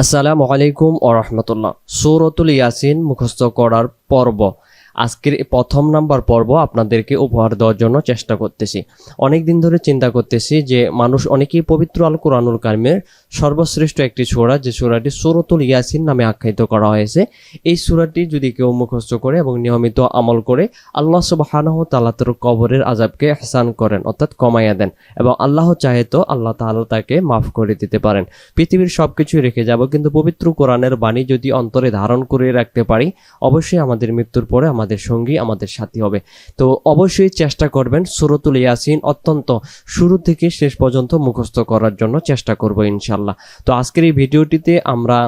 আসসালামু আলাইকুম ও রহমতুল্লাহ। সৌরতুল ইয়াসিন মুখস্থ করার পর্ব। আজকের প্রথম নাম্বার পর্ব আপনাদেরকে উপহার দেওয়ার জন্য চেষ্টা করতেছি। অনেক দিন ধরে চিন্তা করতেছি যে মানুষ অনেকেই পবিত্র আল কোরআনুল কারিমের সর্বশ্রেষ্ঠ একটি সূরা, যে সূরাটি সুরতুল ইয়াসিন নামে আখ্যায়িত করা হয়েছে। এই সূরাটি যদি কেউ মুখস্থ করে এবং নিয়মিত আমল করে, আল্লাহ সুবহানাহু তাআলা তার কবরের আজাবকে হাসান করেন, অর্থাৎ কমাইয়া দেন এবং আল্লাহ চাহে তো আল্লাহ তাআলা তাকে মাফ করে দিতে পারেন। পৃথিবীর সব কিছুই রেখে যাব, কিন্তু পবিত্র কোরআনের বাণী যদি অন্তরে ধারণ করে রাখতে পারি, অবশ্যই আমাদের মৃত্যুর পরে আমাদের সঙ্গী, আমাদের সাথী হবে। তো অবশ্যই চেষ্টা করবেন সুরতুল ইয়াসিন অত্যন্ত শুরু থেকে শেষ পর্যন্ত মুখস্থ করার জন্য চেষ্টা করব ইনশাল্লাহ তো আজকের এই ভিডিওটিতে আমরা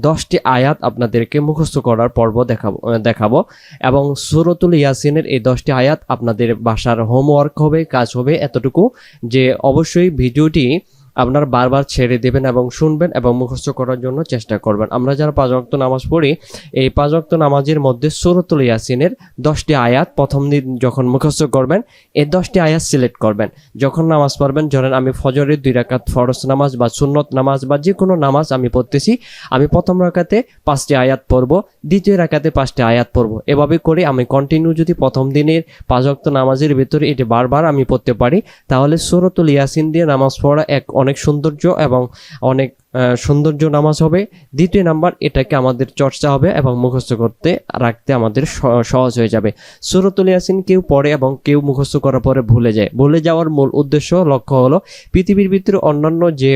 দশটি আয়াত আপনাদেরকে মুখস্থ করার পর্ব দেখাবো দেখাবো এবং সুরতুল ইয়াসিনের এই দশটি আয়াত আপনাদের বাসার হোমওয়ার্ক হবে, কাজ হবে এতটুকু যে অবশ্যই ভিডিওটি আপনার বারবার ছেড়ে দেবেন এবং শুনবেন এবং মুখস্থ করার জন্য চেষ্টা করবেন। আমরা যারা পাঁচ ওয়াক্ত নামাজ পড়ি, এই পাঁচ ওয়াক্ত নামাজের মধ্যে সুরতুল ইয়াসিনের দশটি আয়াত প্রথম দিন যখন মুখস্থ করবেন, এই দশটি আয়াত সিলেক্ট করবেন। যখন নামাজ পড়বেন, ধরেন আমি ফজরের দুই রাকাত ফরজ নামাজ বা সুন্নত নামাজ বা যে কোনো নামাজ আমি পড়তেছি, আমি প্রথম রাকাতে পাঁচটি আয়াত পড়ব, দ্বিতীয় রাকাতে পাঁচটি আয়াত পড়ব। এভাবে করে আমি কন্টিনিউ যদি প্রথম দিনের পাঁচ ওয়াক্ত নামাজের ভিতরে এটি বারবার আমি পড়তে পারি, তাহলে সুরতুল ইয়াসিন দিয়ে নামাজ পড়া এক অনেক সৌন্দর্য এবং অনেক সৌন্দর্য নামাজ হবে। দ্বিতীয় নাম্বার, এটাকে আমাদের চর্চা হবে এবং মুখস্থ করতে, রাখতে আমাদের সহজ হয়ে যাবে। সুরতুল ইয়াসিন কেউ পড়ে এবং কেউ মুখস্থ করার পরে ভুলে যায়। ভুলে যাওয়ার মূল উদ্দেশ্য, লক্ষ্য হলো পৃথিবীর ভিতরে অন্যান্য যে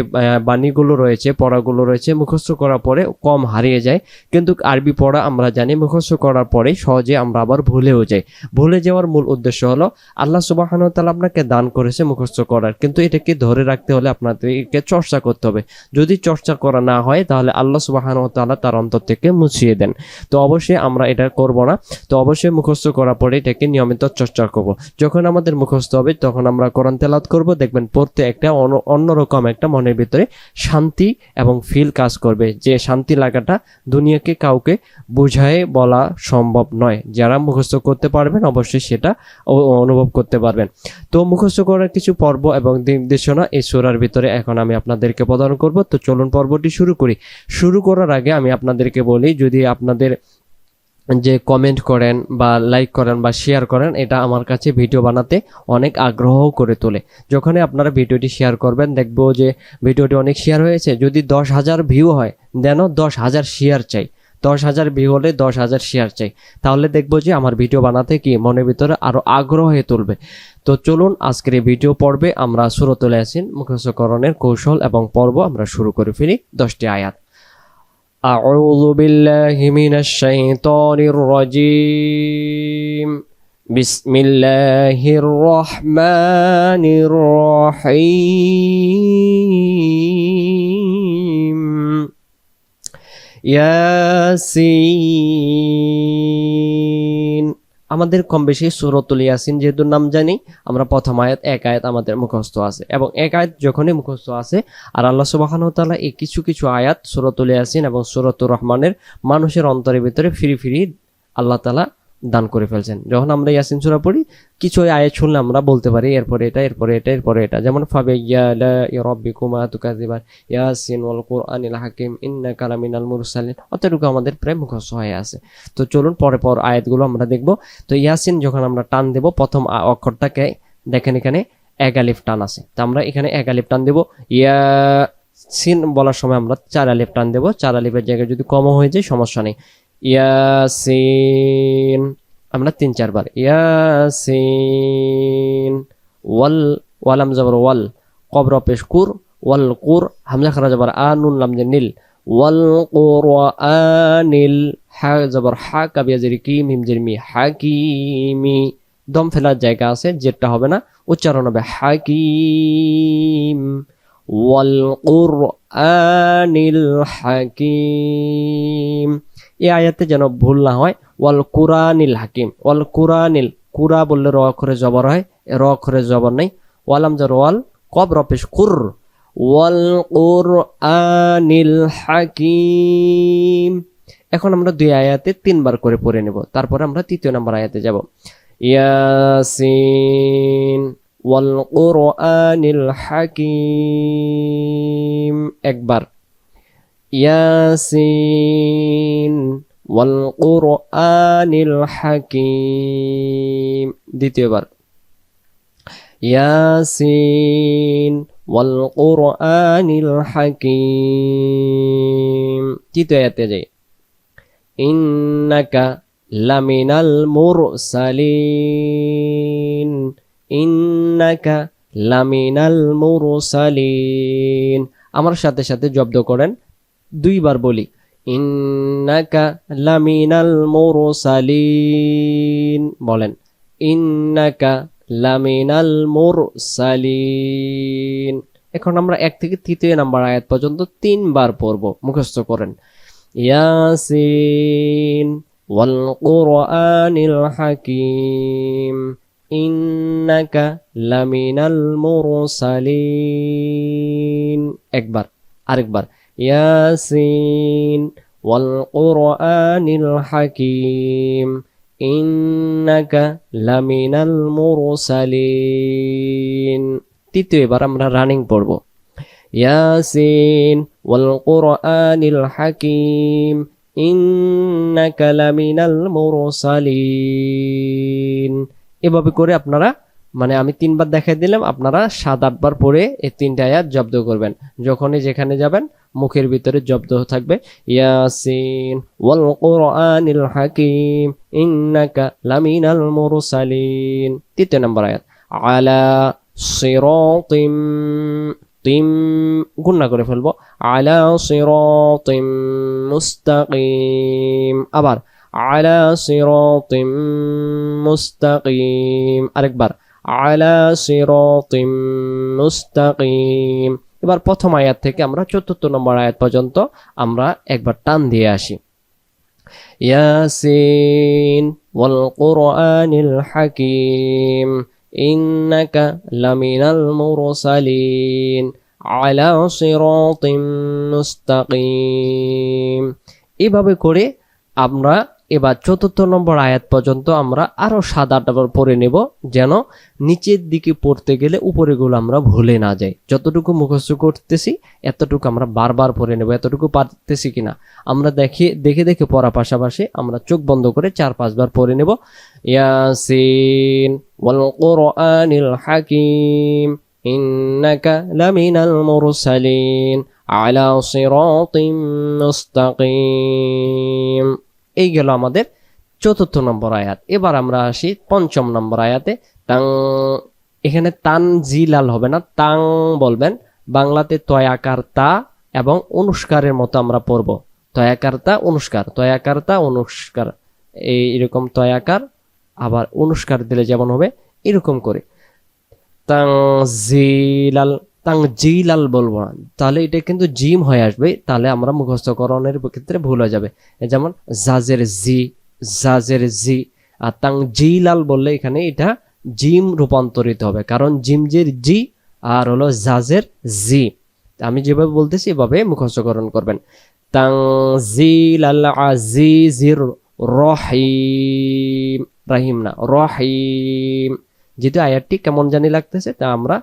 বাণীগুলো রয়েছে, পড়াগুলো রয়েছে, মুখস্থ করার পরে কম হারিয়ে যায়। কিন্তু আরবি পড়া আমরা জানি, মুখস্থ করার পরে সহজে আমরা আবার ভুলেও যাই। ভুলে যাওয়ার মূল উদ্দেশ্য হলো আল্লাহ সুবাহান তালা আপনাকে দান করেছে মুখস্থ করার। কিন্তু এটাকে ধরে রাখতে হলে আপনাদেরকে চর্চা করতে হবে। যদি চর্চা করা না হয়, তাহলে আল্লাহ সুবাহান তালা তার অন্তর থেকে মুছিয়ে দেন। তো অবশ্যই আমরা এটা করব না। তো অবশ্যই মুখস্থ করার পরে এটাকে নিয়মিত চর্চা করব। যখন আমাদের মুখস্থ হবে, তখন আমরা কোরআন তেলাত করব। দেখবেন পড়তে একটা অন্য- অন্যরকম একটা মনের ভিতরে শান্তি এবং ফিল কাজ করবে। যে শান্তি লাগাটা দুনিয়াকে কাউকে বুঝায় বলা সম্ভব নয়। যারা মুখস্থ করতে পারবেন, অবশ্যই সেটা অনুভব করতে পারবেন। তো মুখস্থ করার কিছু পর্ব এবং নির্দেশনা এই সুরার ভিতরে এখন আমি আপনাদেরকে প্রদান করব। তো চলুন পর্বটি শুরু করি। শুরু করার আগে আমি আপনাদেরকে বলি, যদি আপনাদের যে কমেন্ট করেন বা লাইক করেন বা শেয়ার করেন, এটা আমার কাছে ভিডিও বানাতে অনেক আগ্রহ করে তোলে। যখনই আপনারা ভিডিওটি শেয়ার করবেন, দেখব যে ভিডিওটি অনেক শেয়ার হয়েছে। যদি দশ হাজার ভিউ হয় দেন দশ হাজার শেয়ার চাই। দশ হাজার ভিউ হলে দশ হাজার শেয়ার চাই তাহলে দেখবো যে আমার ভিডিও বানাতে কি মনের ভিতরে আরো আগ্রহ হয়ে তুলবে তো চলুন আজকের এই ভিডিও পর্বে আমরা সুরতুল ইয়াসিন মুখস্থকরণের কৌশল এবং পর্ব আমরা শুরু করে ফেলি দশটি আয়াত أعوذ بالله من الشيطان الرجيم بسم الله الرحمن الرحيم ইয়াসিন। আমাদের কম বেশি সুরতুল ইয়াসিন যেহেতু নাম জানি, আমরা প্রথম আয়াত, এক আয়াত আমাদের মুখস্থ আছে। এবং এক আয়াত যখনই মুখস্থ আছে, আর আল্লাহ সুবাহানু তালা এই কিছু কিছু আয়াত সুরতুল ইয়াসিন এবং সুরতুর রহমানের মানুষের অন্তরের ভিতরে ফিরি ফিরি আল্লাহ তাআলা দান করে ফেলছেন। যখন আমরা ইয়াসিন সূরা পড়ি, কিছু আয়াত শুনলে আমরা বলতে পারি, এরপরে এটা এরপরে এটা এরপরে এটা। যেমন ফাবে ইয়াসিন ওয়াল হাকিম, ইন্নাকা লামিনাল মুরসালিন। অতটুকু আমাদের প্রায় মুখস্থ হয়ে আছে। তো চলুন পরে পর আয়াতগুলো আমরা দেখব। তো ইয়াসিন যখন আমরা টান দেব, প্রথম অক্ষরটাকে দেখেন এখানে এক আলিফ টান আছে। তো আমরা এখানে এক আলিফ টান দেব। ইয়া সিন বলার সময় আমরা চার আলিফ টান দেব। চার আলিফের জায়গায় যদি কমও হয়ে যায়, সমস্যা নেই। ইয়াসিন। আমরা তিন, চারবার। ইয়াসিন, ওয়াল ওয়ালাম জবর ওয়াল। কবর পেশ কুর, ওয়াল কুর, হামজা খারা জবর আ, নুন, লাম নীল। ওয়াল কুরআনিল হা জবর হা, কাবিয়া জেরি কি, মিম জেরি মি, হাকিমি। দম ফেলার জায়গা আছে যেটা হবে না, উচ্চারণ হবে হাকিম। ওয়াল কুরআনিল হাকিম। এই আয়াতে যেন ভুল না হয়, ওয়াল কুরআনিল হাকিম, ওয়াল কুরআনিল কুরা বললে র অক্ষরে জবর হয় র অক্ষরে জবর নেই। ওয়ালাম জর ওয়াল কব রপেশ কুর, ওয়াল কুরআনিল হাকিম। এখন আমরা দুই আয়াতে তিনবার করে পড়ে নেব, তারপরে আমরা তৃতীয় নম্বর আয়াতে যাব। ইয়াসিন, ওয়াল কুরআনিল হাকিম, একবার। ইয়াসিন ওয়াল কুরআনিল হাকিম। দ্বিতীয়বার ইয়াসিন ওয়াল কুরআনিল হাকিম। তৃতীয় আয়াতে যাই। ইন্নাকা লামিনাল মুরসালিন। ইন্নাকা লামিনাল মুরসালিন। আমার সাথে সাথে জব্দ করেন দুইবার বলি। ইন্নাকা লামিনাল মুরসালিন। বলেন, ইন্নাকা লামিনাল মুরসালিন। এখন আমরা এক থেকে তৃতীয় নাম্বার আয়াত পর্যন্ত তিনবার পড়ব। মুখস্থ করেন। ইয়াসিন ওয়াল কুরআনিল হাকিম। ইন্নাকা লামিনাল মুরসালিন। একবার, আরেকবার। ওয়াল কুরআনিল হাকিম ইন্নাকা লামিনাল মুরসালিন তৃতীয় এবার আমরা রানিং পড়ব। ইয়াসিন ওয়াল কুরআনিল হাকিম ইন্নাকা লামিনাল মুরসালিন এভাবে করে আপনারা মানে আমি তিনবার দেখাই দিলাম, আপনারা সাত আটবার পরে এই তিনটা আয়াত জব্দ করবেন। যখনই যেখানে যাবেন মুখের ভিতরে জব্দ থাকবে। ইয়াসিন, ওয়াল কুরআনিল হাকিম, ইন্নাকা লামিনাল মুরসালিন। তৃতীয় নম্বর আয়াত, আলা সিরাতিম, তিম গুণনা করে ফেলব। আলা সিরাতিম মুস্তাকিম। আবার, আলা সিরাতিম মুস্তাকিম। আরেকবার, আলা সিরাতিম মুস্তাকিম। এবার প্রথম আয়াত থেকে আমরা চতুর্থ নম্বর আয়াত পর্যন্ত আমরা একবার টান দিয়ে আসি। ইয়াসিন ওয়াল কুরআনিল হাকিম, ইন্নাকা লামিনাল মুরসালিন আলা সিরাতিম মুস্তাকিম। এভাবে করে আমরা এবার চতুর্থ নম্বর আয়াত পর্যন্ত আমরা আরও সাত আটবার পড়ে নেব, যেন নিচের দিকে পড়তে গেলে উপরেগুলো আমরা ভুলে না যাই। যতটুকু মুখস্থ করতেছি, এতটুকু আমরা বারবার পড়ে নেব। এতটুকু পারতেছি কিনা? আমরা দেখে দেখে দেখে পড়া পাশাপাশি আমরা চোখ বন্ধ করে চার পাঁচবার পড়ে নেব। ইয়াসিন হাকিম, ইন্নাকা লামিনাল মুরসালিন এই গেল আমাদের চতুর্থ নম্বর আয়াত। এবার আমরা আসি পঞ্চম নম্বর আয়াতে। তাং এখানে তান জি লাল হবে না, তাং বলবেন। বাংলাতে তয়াকার তা এবং অনুষ্কারের মতো আমরা পড়ব। তয়াকার তা অনুষ্কার। তয়াকার তা অনুষ্কার। এই এরকম তয়াকার, আবার অনুষ্কার দিলে যেমন হবে, এরকম করে। তাং জিলাল তাং জিলাল বলব না। তাহলে এটা কিন্তু জিম হয়ে আসবে, তাহলে আমরা মুখস্থকরণের ক্ষেত্রে ভুল হয়ে যাবে। যেমন জাজের জি জাজের জি, আর তাং জিলাল বললে এখানে এটা জিম রূপান্তরিত হবে। কারণ জিমজের জি আর হলো জাজের জি। আমি যেভাবে বলতেছি এভাবে মুখস্থকরণ করবেন। তাং জি লাল জিলাল আজিজির রহিম, রাহিম না, রহিম। যেহেতু আয়াতটি কেমন জানি লাগতেছে, তা আমরা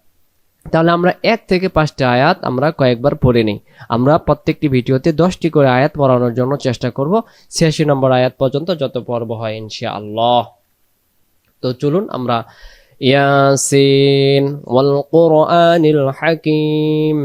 তাহলে আমরা এক থেকে পাঁচটা আয়াত আমরা কয়েকবার পড়ে নিই। আমরা প্রত্যেকটি ভিডিওতে দশটি করে আয়াত পড়ানোর জন্য চেষ্টা করব। ছিয়াশি নম্বর আয়াত পর্যন্ত যত পর্ব হয় ইনশা আল্লাহ তো চলুন আমরা হাকিম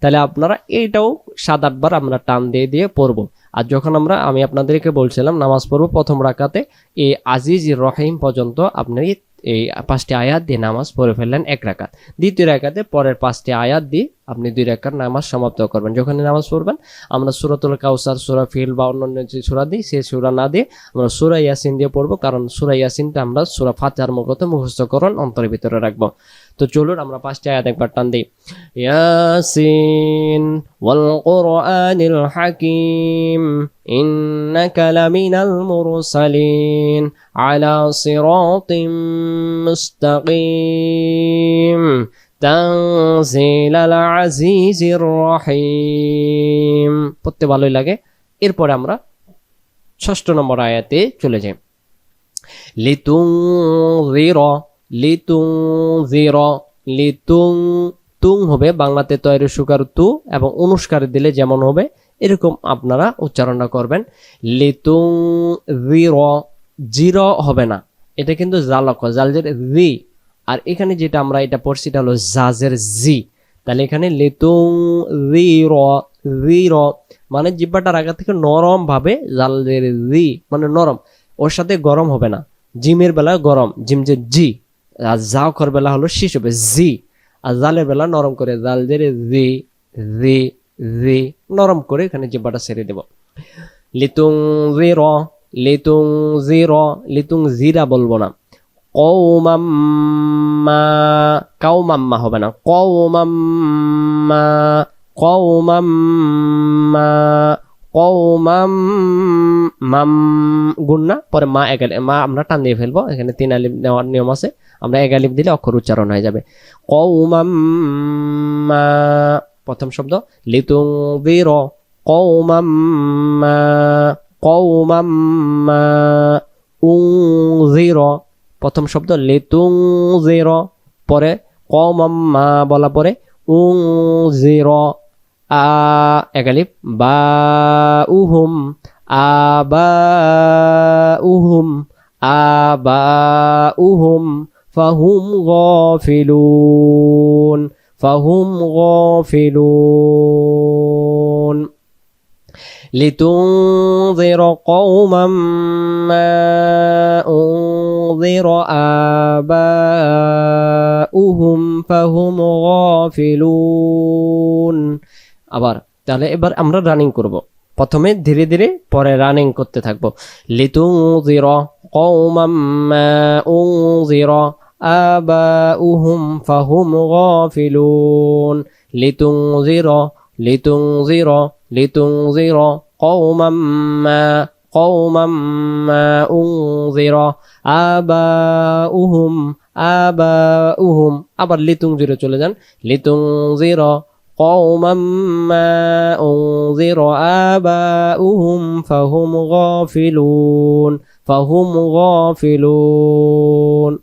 তাহলে আপনারা এইটাও সাত আটবার আমরা টান দিয়ে দিয়ে পড়ব। আর যখন আমরা, আমি আপনাদেরকে বলছিলাম, নামাজ পড়ব প্রথম রাকাতে, এই আজিজ রহিম পর্যন্ত আপনি এই পাঁচটি আয়াত দিয়ে নামাজ পড়ে ফেললেন এক রাকাত। দ্বিতীয় রাকাতে পরের পাঁচটি আয়াত দিয়ে আপনি দুই রাকাত নামাজ সমাপ্ত করবেন। যখন নামাজ পড়বেন, আমরা সুরাতুল কাউসার, সুরা ফিল বা অন্যান্য যে সুরা দিই, সেই সুরা না দিয়ে আমরা সুরা ইয়াসিন দিয়ে পড়ব। কারণ সুরা ইয়াসিনটা আমরা সুরা ফাতিহার মুখতে মুখস্থকরণ অন্তরের ভিতরে রাখব। তো চলুন আমরা পাঁচটি আয়াত একবার টান দিই। ইয়াসিন ওয়াল কোরআনিল হাকিম, ইন্নাকা লামিনাল মুরসালিন আলা সিরাতিম মুস্তাকিম তানজিল আল আজিজির রহিম। পড়তে ভালোই লাগে। এরপরে আমরা ষষ্ঠ নম্বর আয়াতে চলে যাই। লিতুং জির লিতুং জির লিতুং তুং হবে বাংলাতে তৈরি সুকার তু এবং অনুষ্কার দিলে যেমন হবে, এরকম আপনারা উচ্চারণটা করবেন। লিতুং জির জির হবে না, এটা কিন্তু জালক জালজের জি। আর এখানে যেটা আমরা এটা পড়ছি এটা হলো জাজের জি। তাহলে এখানে লিতুং জির জির মানে জিব্বাটার আগা থেকে নরম ভাবে জালের জি মানে নরম, ওর সাথে গরম হবে না। জিমের বেলা গরম, জিম যে জি। আর কর বেলা হলো শীষ হবে জি। আর জালের বেলা নরম করে, জাল জেরে জি জি জি, নরম করে এখানে জিব্বাটা ছেড়ে দেব। লিতুং জির লিতুং জির লিতুং জিরা বলব না। কৌমাম্মা কাউমাম্মা হবে না। কৌমাম্মা কৌমাম্মা কৌমাম মাম, গুণ না, পরে মা আলিফ- মা আমরা টান দিয়ে ফেলব। এখানে তিন আলিফ নেওয়ার নিয়ম আছে। আমরা এক আলিফ দিলে অক্ষর উচ্চারণ হয়ে যাবে। কৌমাম্মা প্রথম শব্দ লিতুং বীর ক কৌমাম্মা উং জির প্রথম শব্দ লিতুং জির পরে ক মাম্মা বলা পরে উং জির আ একালিপ বা উহুম আবা উহুম আবা উহুম ফাহুম গফিলুন ফাহুম গফিলুন لتنذر قوما ما أنذر آباؤهم فهم غافلون আবার তাহলে এবার আমরা রানিং করব প্রথমে ধীরে ধীরে পরে রানিং করতে থাকবো লিতুনজির কওমাম মা উনজির আবাউহুম ফাহুম গাফিলুন লিতুনজির লিতুনজির লিতুনজির কওমাম মা কওমাম মা উনজির আবাউহুম আবাউহুম আবার লিতুনজিরে চলে যান লিতুনজির قوما ما أنذر آباؤهم فهم غافلون فهم غافلون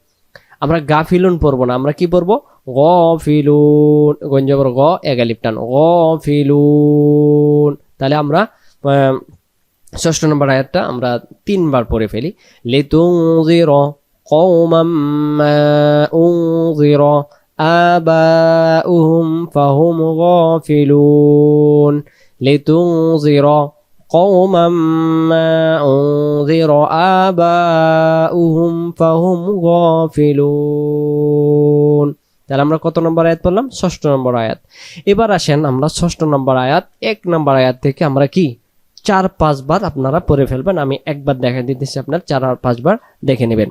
আমরা গাফিলুন পড়বো না আমরা কি পড়বো গফিলুন গঞ্জবর গ এগালিপ টান গফিলুন তাহলে আমরা আহ, ষষ্ঠ নম্বর আয়াতটা আমরা তিনবার পড়ে ফেলি লিতুনজির কওমাম মা উনজির آباؤهم فهم غافلون لتنذر قوما ما أنذر آباؤهم فهم غافلون তাহলে আমরা কত নম্বর আয়াত পড়লাম ষষ্ঠ নম্বর আয়াত এবার আসেন আমরা ষষ্ঠ নম্বর আয়াত এক নম্বর আয়াত থেকে আমরা কি চার পাঁচবার আপনারা পড়ে ফেলবেন আমি একবার দেখা দিতেছি আপনার চার আর পাঁচবার দেখে নেবেন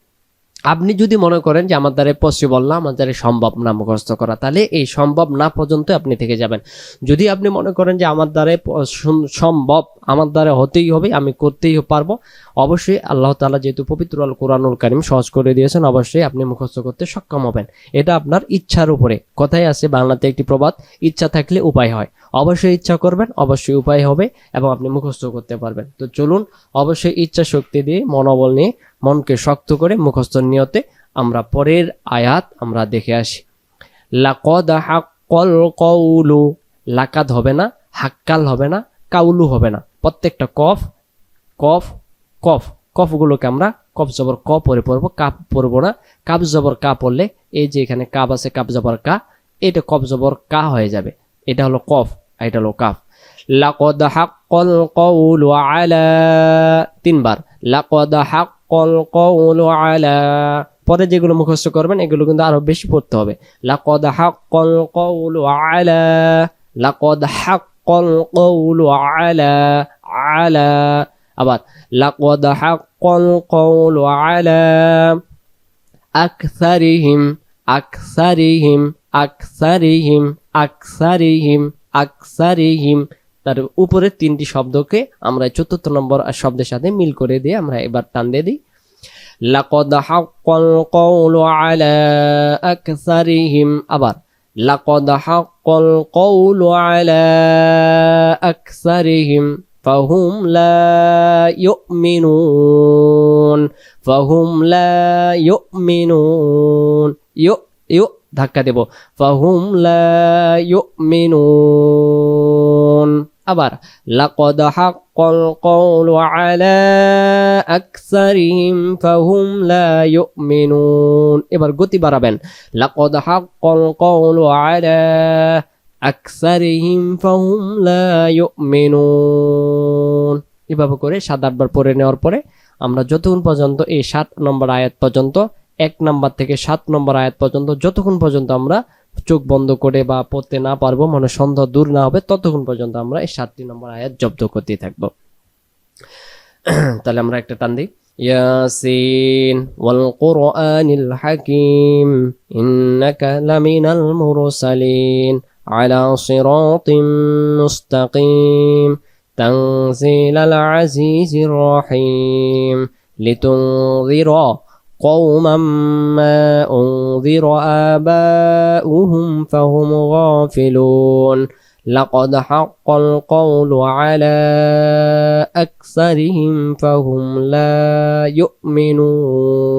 আপনি যদি মনে করেন যে আমার দ্বারা পসিবল না, আমার দ্বারা সম্ভব না মুখস্থ করা, তাহলে এই সম্ভব না পর্যন্ত আপনি থেকে যাবেন। যদি আপনি মনে করেন যে আমার দ্বারা সম্ভব, আমার দ্বারা হতেই হবে, আমি করতেই পারব, অবশ্যই আল্লাহ তাআলা যেহেতু পবিত্র আল কোরআনুল কারিম সহজ করে দিয়েছেন, অবশ্যই আপনি মুখস্থ করতে সক্ষম হবেন। এটা আপনার ইচ্ছার উপরে। কথাই আছে বাংলাতে একটি প্রবাদ, ইচ্ছা থাকলে উপায় হয়। অবশ্যই ইচ্ছা করবেন, অবশ্যই উপায় হবে এবং আপনি মুখস্থ করতে পারবেন। তো চলুন, অবশ্যই ইচ্ছা শক্তি দিয়ে, মনোবল নিয়ে মনকে শক্ত করে মুখস্থ নিয়তে আমরা পরের আয়াত আমরা দেখে আসি। কল লাকাদ হবে না, হাক্কাল হবে না, কাউলু হবে না। প্রত্যেকটা কফ কফ কফ, কফগুলোকে আমরা কফ জবর ক পরে পড়ব, কাপ পড়ব না। কাপ জবর কা পড়লে এই যে এখানে কাপ আছে, কাপ জবর কা, এটা কফ জবর কা হয়ে যাবে। এটা হলো কফ আর এটা হলো কাফ। লাকদ হাক্কল কৌলু আলা, তিনবার। লাকদ হাক্কল কৌলু আলা। পরে যেগুলো মুখস্থ করবেন, এগুলো কিন্তু আরও বেশি পড়তে হবে। লাকদ হাক্কল কৌলু আলা। লাকদ হাক্কল কৌলু আলা। আলা। আবার, লাকদ হাক্কল কৌলু আলা। আকসারিহিম আকসারিহিম আকসারিহিম আকসারিহিম আকসারিহিম। তার উপরে তিনটি শব্দকে আমরা চতুর্থ নম্বর শব্দের সাথে মিল করে দিয়ে আমরা এবার টান দিয়ে দিই। লাকদ হাক্কাল কওলু আলা আকসারিহিম। আবার, লাকদ হাক্কাল কওলু আলা আকসারিহিম। ফাহুম লা ইউমিনুন। ফাহুম লা ইউমিনুন। ইউ ইউ, ধাক্কা দেব। ফাহুম লা ইউমিনুন। আবার, লাকদ হাক্কাল কওলু আলা আকসারিহিম ফাহুম লা ইউমিনুন। এবার গতি বাড়াবেন, লাকদ হাক্কাল কওলু আলা আকসারিহিম ফাহুম লা ইউমিনুন। এভাবে করে সাত, আটবার পড়ে নেওয়ার পরে আমরা যতক্ষণ পর্যন্ত এই সাত নম্বর আয়াত পর্যন্ত, এক নম্বর থেকে সাত নম্বর আয়াত পর্যন্ত, যতক্ষণ পর্যন্ত আমরা চোখ বন্ধ করে বা পড়তে না পারবো মানে সন্ধ্যা দূর না হবে ততক্ষণ পর্যন্ত আমরা এই সাতটি নম্বর আয়াত জব্দ করতে থাকবো তাহলে আমরা একটা টান দিই ইয়াসিন ওয়াল কুরআনিল হাকিম ইন্নাকা লামিনাল মুরসালিন আলা সিরাতিম মুস্তাকিম تنزيل العزيز الرحيم لتنذر قوما ما أنذر آباؤهم فهم غافلون لقد حق القول على أكثرهم فهم لا يؤمنون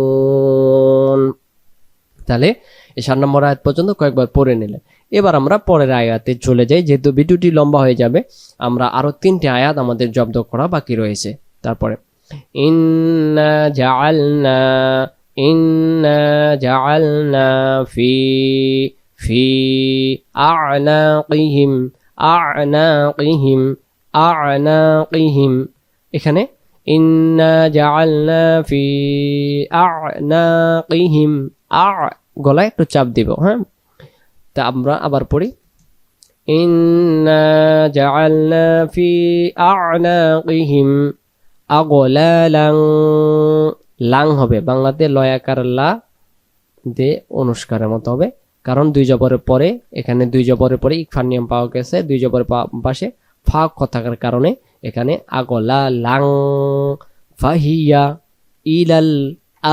তাহলে এই সাত নম্বর আয়াত পর্যন্ত কয়েকবার পড়ে নিলেন এবার আমরা পরের আয়াতে চলে যাই যেহেতু ভিডিওটি লম্বা হয়ে যাবে আমরা আরো তিনটি আয়াত আমাদের জব্দ করা বাকি রয়েছে তারপরে ইন্না জাআলনা ইন্না জাআলনা ফি ফি আ'নাকিহিম আ'নাকিহিম আ'নাকিহিম। এখানে ইন্না জাআলনা ফি আ'নাকিহিম, আ গলায় একটু চাপ দিব হ্যাঁ? তা আমরা আবার পড়ি। ইন্না জাআলনা ফি আ'নাকিহিম আগলালাং, লাং হবে। বাংলাতে লয়াকার লা দে অনুষ্কারের মতো হবে। কারণ দুই জবরের পরে, এখানে দুই জবরের পরে ইকফার নিয়ম পাওয়া গেছে। দুই জবরের পাশে ফা কথাকার কারণে এখানে আগলা লাং ফাহিয়া, ইলাল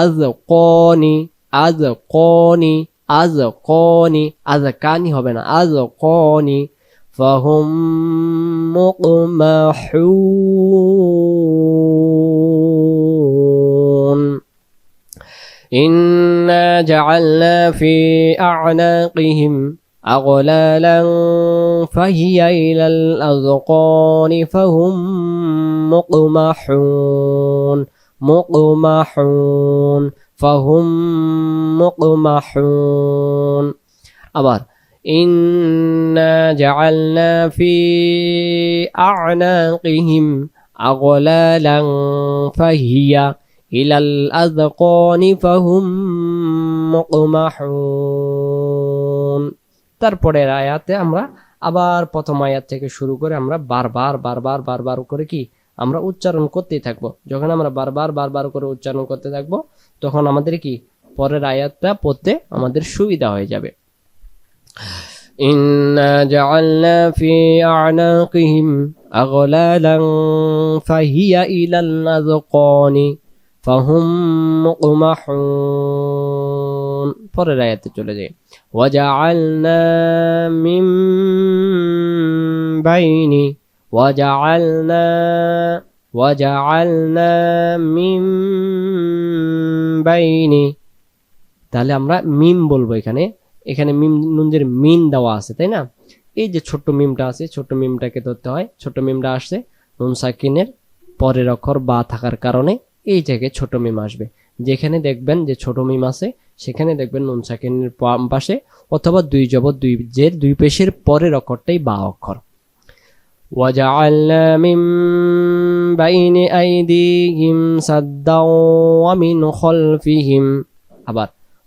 আজ কনি আজ কনি আজ কনি আজ কানি হবে না আজ কনি فهم مقمحون. إنا جعلنا في أعناقهم أغلالا فهي إلى الأذقان فهم مقمحون. مقمحون. فهم مقمحون. أبار. إنا جعلنا في أعناقهم أغلالا فهي إلى الأذقان فهم مقمحون তারপরের আয়াতে আমরা আবার প্রথম আয়াত থেকে শুরু করে আমরা বারবার বারবার বারবার করে কি আমরা উচ্চারণ করতেই থাকবো যখন আমরা বারবার বারবার করে উচ্চারণ করতে থাকবো তখন আমাদের কি পরের আয়াতটা পড়তে আমাদের সুবিধা হয়ে যাবে إنا جعلنا في أعناقهم أغلالا فهي إلى الأذقان فهم مقمحون পরের আয়াতে চলে যাই وجعلنا من بين وجعلنا وجعلنا من بين তাহলে আমরা মিম বলবো এখানে এখানে মিম নুনজের মিন দেওয়া আছে তাই না এই যে ছোট্ট মিমটা আছে ছোট্ট মিমটাকে ধরতে হয় ছোট্ট মিমটা আসছে নুন সাকিনের পরের অক্ষর বা থাকার কারণে এই জায়গায় ছোট মিম আসবে যেখানে দেখবেন যে ছোট মিম আছে সেখানে দেখবেন নুন সাকিনের বাম পাশে অথবা দুই জবর দুই জের দুই পেশের পরের অক্ষরটাই বা অক্ষর وجعلنا من بين أيديهم سدا ومن خلفهم আবার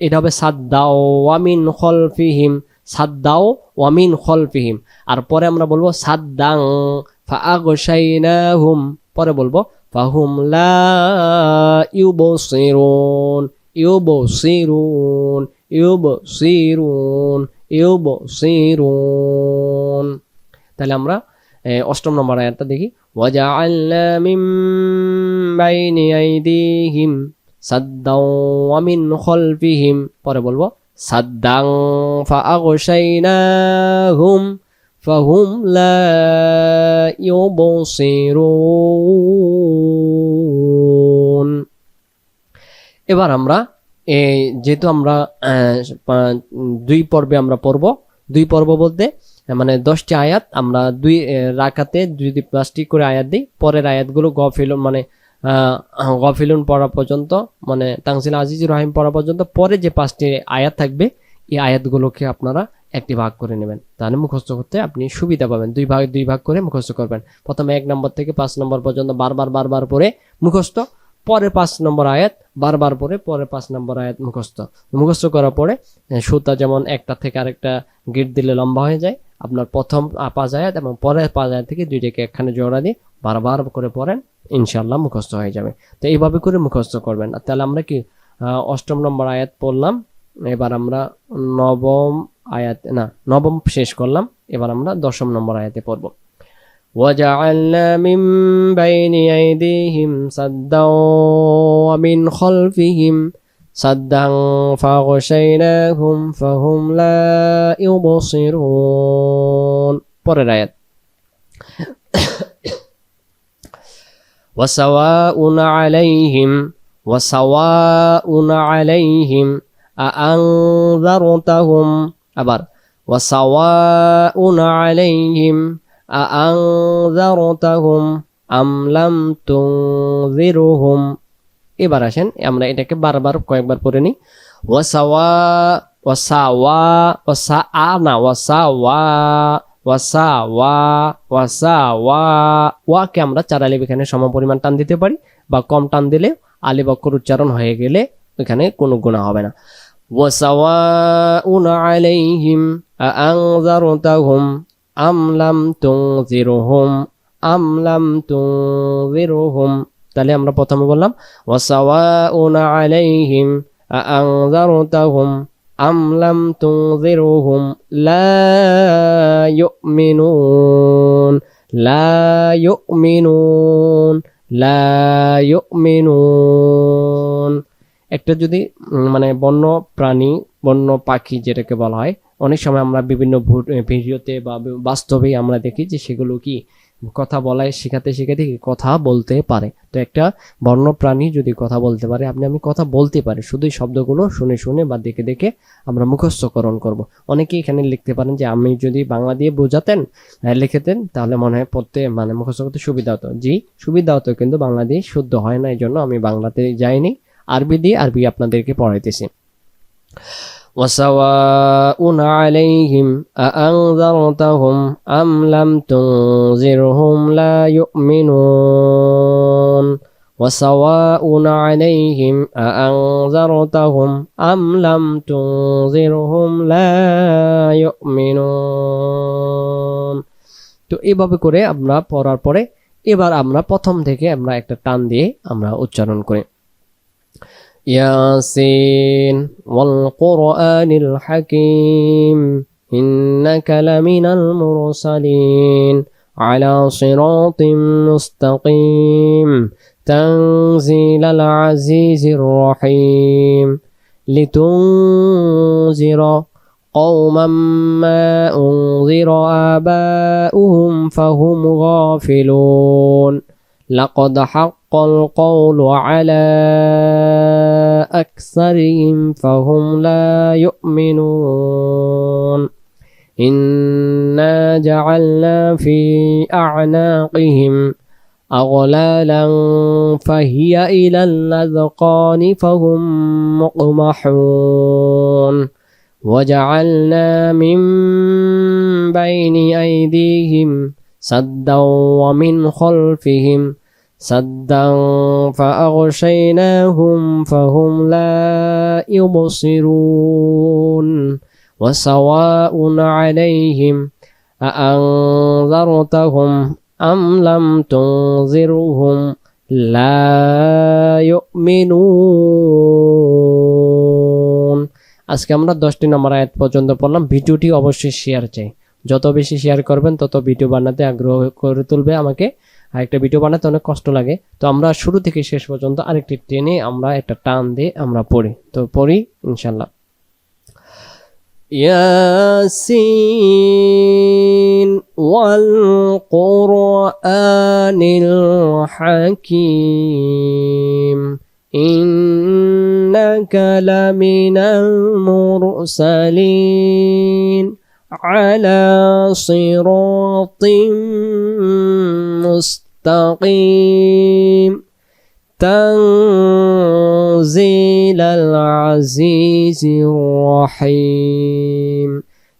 এটা হবে সাদ্দাও ওয়ামিন খলফিহিম, সাদ্দাও ওয়ামিন খলফিহিম। আর পরে আমরা বলব সাদ্দাং, ফাআগশাইনাহুম। পরে বলব, ফাহুম লা ইউবসিরুন ইউবসিরুন ইউবসিরুন ইউবসিরুন। তাহলে আমরা অষ্টম নম্বর আয়াতটা দেখি। ওয়াজআলনা মিন বাইনি আইদিহিম। সাদ্দাও ওয়া মিন খলফিহিম। পরে বলব, সাদ্দাং ফাআগশাইনাহুম, ফাহুম লা ইউবসিরুন। এবার আমরা এই যেহেতু আমরা দুই পর্বে আমরা পড়ব, দুই পর্ব বলতে মানে দশটি আয়াত, আমরা দুই রাখাতে যদি পাঁচটি করে আয়াত দিই, পরের আয়াতগুলো গফিলুন মানে গফিলুন পড়া পর্যন্ত মানে তাংসিল আজিজ রহিম পড়া পর্যন্ত, পরে যে পাঁচটি আয়াত থাকবে, এই আয়াতগুলোকে আপনারা একটি ভাগ করে নেবেন। তাহলে মুখস্থ করতে আপনি সুবিধা পাবেন। দুই ভাগ দুই ভাগ করে মুখস্থ করবেন। প্রথমে এক নম্বর থেকে পাঁচ নম্বর পর্যন্ত বারবার বারবার পরে মুখস্থ, পরে পাঁচ নম্বর আয়াত, বারবার পরে পরে পাঁচ নম্বর আয়াত মুখস্থ। মুখস্থ করার পরে সুতা যেমন একটা থেকে আরেকটা গিট দিলে লম্বা হয়ে যায় আপনার প্রথম আহ, পাঁচ আয়াত এবং পরের পাঁচ আয়াত থেকে দুইটাকে একখানে জোড়া দিয়ে বারবার করে পড়েন ইনশাল্লাহ মুখস্থ হয়ে যাবে তো এইভাবে করে মুখস্থ করবেন আর তাহলে আমরা কি আহ, অষ্টম নম্বর আয়াত পড়লাম এবার আমরা নবম আয়াত না নবম শেষ করলাম এবার আমরা দশম নম্বর আয়াতে পড়ব وجعلنا من بين أيديهم سدا ومن خلفهم سدا فغشيناهم فهم لا يبصرون পরের আয়াত وسواء عليهم وسواء عليهم أأنذرتهم আবার وسواء عليهم أأنذرتهم أم لم تنذرهم এবার আসেন আমরা এটাকে বারবার কয়েকবার পড়ে নিই ওয়াসাওয়া ওয়াসাওয়া ওয়াসা আ না ওয়াসাওয়া ওয়াসাওয়া ওয়াসাওয়া ওয়াকে আমরা চার আলিফ এখানে সম পরিমাণ টান দিতে পারি বা কম টান দিলে আলিফ অক্ষর উচ্চারণ হয়ে গেলে এখানে কোনো গুণা হবে না وسواء عليهم أأنذرتهم أم لم تنذرهم أم لم تنذرهم তাহলে আমরা প্রথমে বললাম আলাইহিম আম লাম লা ইউমিনুন লা ইউমিনুন লা ইউমিনুন। একটা যদি মানে বন্য প্রাণী, বন্য পাখি যেটাকে বলা হয়, অনেক সময় আমরা বিভিন্ন ভিডিওতে বা বাস্তবেই আমরা দেখি যে সেগুলো কি কথা বলায় শেখাতে শেখাতে কথা বলতে পারে। তো একটা বন্য প্রাণী যদি কথা বলতে পারে, আপনি, আমি কথা বলতে পারি, শুধু শব্দগুলো শুনে শুনে বা দেখে দেখে আমরা মুখস্থকরণ করব। অনেকেই এখানে লিখতে পারেন যে, আমি যদি বাংলা দিয়ে বোঝাতেন লিখেতেন, তাহলে মনে হয় পড়তে মানে মুখস্থ করতে সুবিধা হতো। জি, সুবিধা হতো, কিন্তু বাংলা দিয়ে শুদ্ধ হয় না এই জন্য আমি বাংলাতে যাইনি। আরবি দিয়ে আরবি আপনাদেরকে পড়াইতেছি। وسواء عليهم أأنذرتهم أم لم تنذرهم لا يؤمنون وسواء عليهم أأنذرتهم أم لم تنذرهم لا يؤمنون তো এইভাবে করে আমরা পড়ার পরে এবার আমরা প্রথম থেকে আমরা একটা টান দিয়ে আমরা উচ্চারণ করি ياسين والقرآن الحكيم إنك لمن المرسلين على صراط مستقيم تنزيل العزيز الرحيم لتنذر قوما ما أنذر آباؤهم فهم غافلون لقد حق القول على أكثرهم فهم لا يؤمنون. إنا جعلنا في أعناقهم أغلالا فهي إلى الأذقان فهم مقمحون. وجعلنا من بين أيديهم سدا ومن خلفهم سدا فأغشيناهم فهم لا يبصرون وسواء عليهم أأنذرتهم أم لم تنذرهم لا يؤمنون আজকে আমরা দশটি নম্বর আয়াত পর্যন্ত পড়লাম ভিডিওটি অবশ্যই শেয়ার চাই যত বেশি শেয়ার করবেন তত ভিডিও বানাতে আগ্রহ করে তুলবে আমাকে আর একটা ভিডিও বানাতে অনেক কষ্ট লাগে তো আমরা শুরু থেকে শেষ পর্যন্ত আরেকটি টেনে আমরা একটা টান দিয়ে আমরা পড়ি তো পড়ি ইনশাল্লাহ ياسين والقرآن الحكيم إنك لمن المرسلين على صراط مستقيم. تنزيل العزيز الرحيم.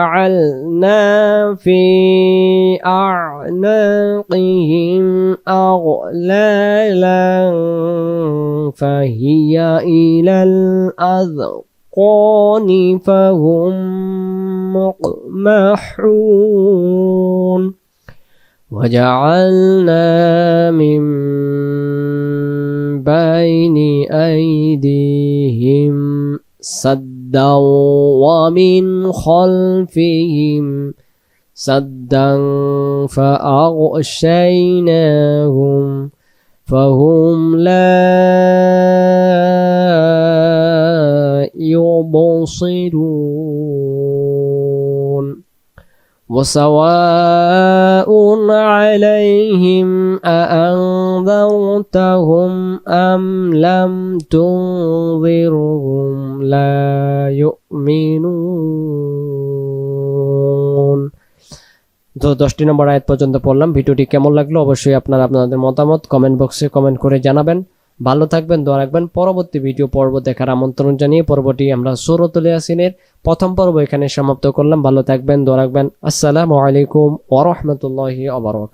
إنا جعلنا في أعناقهم أغلالا فهي إلى الأذقان فهم مقمحون. وجعلنا من بين أيديهم سدا ومن خلفهم سدا فأغشيناهم فهم لا يبصرون وسواء عليهم أأنذرتهم أم لم تنذرهم لا يؤمنون তো দশটি নম্বর আয়াত পর্যন্ত পড়লাম ভিডিওটি কেমন লাগলো অবশ্যই আপনারা আপনাদের মতামত কমেন্ট বক্সে কমেন্ট করে জানাবেন ভালো থাকবেন, দোয়া রাখবেন। পরবর্তী ভিডিও পর্ব দেখার আমন্ত্রণ জানিয়ে পর্বটি আমরা সুরতুল ইয়াসিনের প্রথম পর্ব এখানে সমাপ্ত করলাম। ভালো থাকবেন, দোয়া রাখবেন। আসসালামু আলাইকুম ওরহমতুল্লাহি আবরকাত